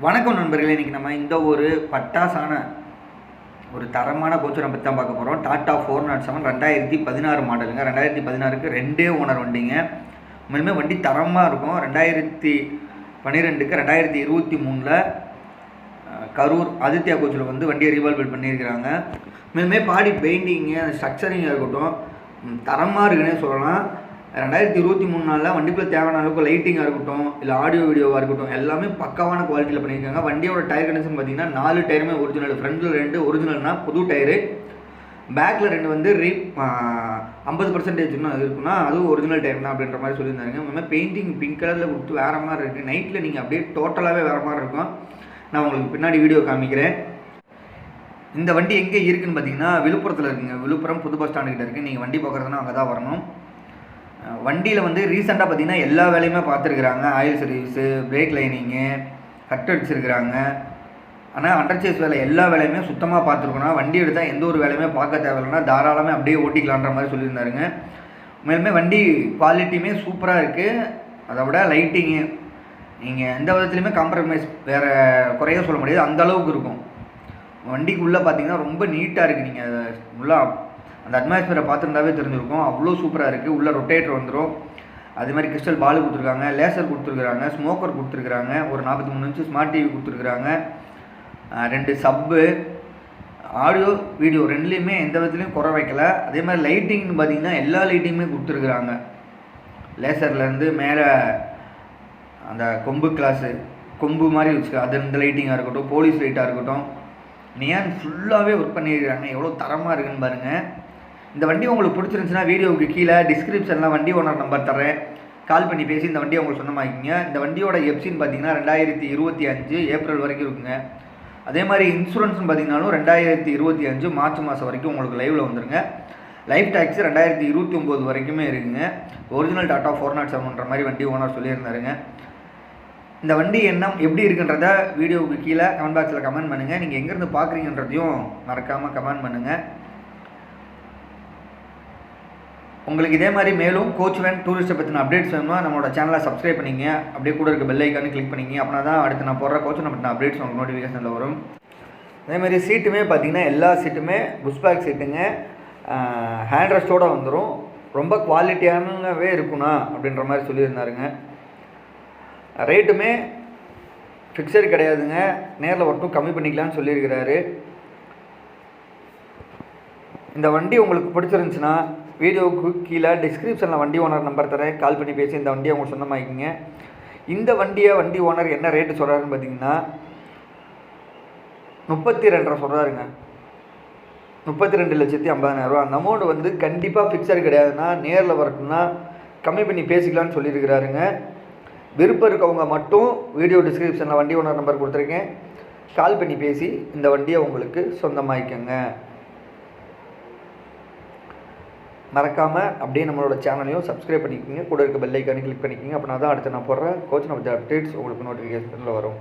வணக்கம் நண்பர்களே இன்றைக்கி நம்ம இந்த ஒரு பட்டாசான ஒரு தரமான கோச்சரை பற்றி தான் பார்க்க போகிறோம் டாட்டா ஃபோர் நாட் செவன் ரெண்டாயிரத்தி பதினாறு மாடலுங்க. ரெண்டாயிரத்தி பதினாறுக்கு ரெண்டே ஓனர் வண்டிங்க. உண்மையுமே வண்டி தரமாக இருக்கும். ரெண்டாயிரத்தி பன்னிரெண்டுக்கு ரெண்டாயிரத்தி இருபத்தி மூணில் கரூர் ஆதித்யா கோச்சில் வந்து வண்டியை ரீவால்வெட் பண்ணியிருக்கிறாங்க. மேலுமே பாடி பெயிண்டிங்கு அந்த ஸ்ட்ரக்சரிங்காக இருக்கட்டும் தரமாக இருக்குன்னே சொல்லலாம். ரெண்டாயிரத்தி இருபத்தி மூணு நாளில் வண்டிக்குள்ளே தேவையான அளவுக்கு லைட்டிங்காக இருக்கட்டும் இல்லை ஆடியோ வீடியோவாக இருக்கட்டும் எல்லாமே பக்காவான குவாலிட்டியில் பண்ணியிருக்காங்க. வண்டியோட டயர் கண்டிஷன் பார்த்தீங்கன்னா நாலு டயருமே ஒரிஜினல் ஃப்ரண்ட்டில் ரெண்டு ஒரிஜினல்னா புது டயரு பேக்கில் ரெண்டு வந்து ரீ ஐம்பது பர்சன்டேஜ் இன்னும் இருக்குன்னா அதுவும் ஒரிஜினல் டயர் தான் அப்படின்ற மாதிரி சொல்லியிருந்தாங்க மாதிரி பெயிண்டிங் பிங்க் கலரில் கொடுத்து வேறு மாதிரி இருக்குது நைட்டில் நீங்கள் அப்படியே டோட்டலாகவே வேறு மாதிரி இருக்கும். நான் உங்களுக்கு பின்னாடி வீடியோ காமிக்கிறேன். இந்த வண்டி எங்கே இருக்குன்னு பார்த்தீங்கன்னா விழுப்புரத்தில் இருக்குங்க. விழுப்புரம் புது பஸ் ஸ்டாண்டுக்கிட்ட இருக்குது நீங்கள் வண்டி பார்க்குறதுனா அங்கே தான் வரணும். வண்டியில் வந்து ரீசெண்டாக பார்த்தீங்கன்னா எல்லா வேலையுமே பார்த்துருக்குறாங்க. Oil service brake lining cut அடிச்சிருக்கிறாங்க. ஆனால் அண்டர்சேஸ் வேலை எல்லா வேலையுமே சுத்தமாக பார்த்துருக்கணும் வண்டி எடுத்தால் எந்த ஒரு வேலையுமே பார்க்க தேவையில்லைன்னா தாராளமே அப்படியே ஓட்டிக்கலான்ற மாதிரி சொல்லியிருந்தாருங்க. மேலுமே வண்டி குவாலிட்டியுமே சூப்பராக இருக்குது அதை விட லைட்டிங்கு நீங்கள் எந்த விதத்துலையுமே காம்ப்ரமைஸ் வேறு குறைய சொல்ல முடியாது. அந்த அளவுக்கு இருக்கும். வண்டிக்குள்ளே பார்த்தீங்கன்னா ரொம்ப நீட்டாக இருக்குது நீங்கள் அதை உள்ளே அந்த அட்மாஸ்பியரை பார்த்துருந்தாவே தெரிஞ்சிருக்கும். அவ்வளோ சூப்பராக இருக்குது உள்ளே ரொட்டேட்டர் வந்துடும் அது மாதிரி கிறிஸ்டல் பால் கொடுத்துருக்காங்க. லேசர் கொடுத்துருக்குறாங்க. ஸ்மோக்கர் கொடுத்துருக்குறாங்க. ஒரு நாற்பத்தி மூணு இன்ச்சு ஸ்மார்ட் டிவி கொடுத்துருக்குறாங்க. ரெண்டு சப்பு ஆடியோ வீடியோ ரெண்டுலேயுமே எந்த விதத்துலையும் குறை வைக்கல. அதே மாதிரி லைட்டிங்னு பார்த்தீங்கன்னா எல்லா லைட்டிங்குமே கொடுத்துருக்குறாங்க. லேசர்லேருந்து மேலே அந்த கொம்பு கிளாஸு கொம்பு மாதிரி வச்சுக்க அது இந்த லைட்டிங்காக இருக்கட்டும் போலீஸ் லைட்டாக இருக்கட்டும் நியான் ஃபுல்லாகவே ஒர்க் பண்ணியிருக்கிறாங்க எவ்வளோ தரமாக இருக்குன்னு பாருங்கள் இந்த வண்டி உங்களுக்கு பிடிச்சிருந்துச்சுன்னா வீடியோவுக்கு கீழே டிஸ்கிரிப்ஷனில் வண்டி ஓனர் நம்பர் தரேன் கால் பண்ணி பேசி இந்த வண்டியை உங்களுக்கு சொந்தமாக்கிங்க இந்த வண்டியோட எப்சின்னு பார்த்தீங்கன்னா ரெண்டாயிரத்தி இருபத்தி அஞ்சு ஏப்ரல் வரைக்கும் இருக்குங்க. அதே மாதிரி இன்சூரன்ஸ்னு பார்த்தீங்கன்னாலும் ரெண்டாயிரத்தி இருபத்தி அஞ்சு மார்ச் மாதம் வரைக்கும் உங்களுக்கு லைவில் வந்துருங்க. லைஃப் டேக்ஸ் ரெண்டாயிரத்தி இருபத்தி ஒம்பது வரைக்குமே இருக்குங்க. ஒரிஜினல் டாட்டா ஃபோர் நாட் செவன்ன்ற மாதிரி வண்டி ஓனர் சொல்லியிருந்தாருங்க. இந்த வண்டி என்ன எப்படி இருக்குன்றத வீடியோவுக்கு கீழே கமெண்ட் பாக்ஸில் கமெண்ட் பண்ணுங்கள் நீங்கள் எங்கேருந்து பார்க்குறீங்கன்றதையும் மறக்காமல் கமெண்ட் பண்ணுங்கள் உங்களுக்கு இதே மாதிரி மேலும் கோச் வேன் டூரிஸ்ட்டை பற்றின அப்டேட்ஸ் வேணும்னா நம்மளோட சேனலை சப்ஸ்கிரைப் பண்ணிங்க. அப்படியே கூட இருக்க பெல் ஐக்கானு கிளிக் பண்ணிங்க. அப்படின்னா தான் அடுத்து நான் போடுற கோச் பற்றின அப்டேட்ஸ் உங்களுக்கு நோட்டிஃபிகேஷனில் வரும். அதேமாதிரி சீட்டுமே பார்த்தீங்கன்னா எல்லா சீட்டுமே புஷ் பேக் சீட்டுங்க ஹேண்ட் ரெஸ்ட்டோட வந்துடும் ரொம்ப குவாலிட்டியானவே இருக்குண்ணா அப்படின்ற மாதிரி சொல்லியிருந்தாருங்க. ரேட்டுமே ஃபிக்ஸடு கிடையாதுங்க. நேரில் மட்டும் கம்மி பண்ணிக்கலான்னு சொல்லியிருக்கிறாரு. இந்த வண்டி உங்களுக்கு பிடிச்சிருந்துச்சுன்னா வீடியோவுக்கு கீழே டிஸ்கிரிப்ஷனில் வண்டி ஓனர் நம்பர் தரேன். கால் பண்ணி பேசி இந்த வண்டியை உங்களுக்கு சொந்தமாக்கிங்க இந்த வண்டியை வண்டி ஓனர் என்ன ரேட்டு சொல்கிறாருன்னு பார்த்தீங்கன்னா முப்பத்தி ரெண்டரை சொல்கிறாருங்க முப்பத்தி ரெண்டு லட்சத்தி ஐம்பதாயிரரூவா அந்த அமௌண்ட் வந்து கண்டிப்பாக ஃபிக்ஸர் கிடையாதுன்னா நேரில் வரட்டும்னா கம்மி பண்ணி பேசிக்கலாம்னு சொல்லியிருக்கிறாருங்க. விருப்பம் இருக்கவங்க மட்டும் வீடியோ டிஸ்கிரிப்ஷனில் வண்டி ஓனர் நம்பர் கொடுத்துருக்கேன். கால் பண்ணி பேசி இந்த வண்டியை உங்களுக்கு சொந்தமாக்கிக்கோங்க. மறக்காமல் அப்படியே நம்மளோட சேனலையும் சப்ஸ்கிரைப் பண்ணிக்கோங்க. கூட இருக்க பெல் கிளிக் பண்ணிக்கோங்க. அப்படின்னா தான் அடுத்து நான் போடுற கோச் நம்ம அப்டேட்ஸ் உங்களுக்கு நோட்டிஃபிகேஷனில் வரும்.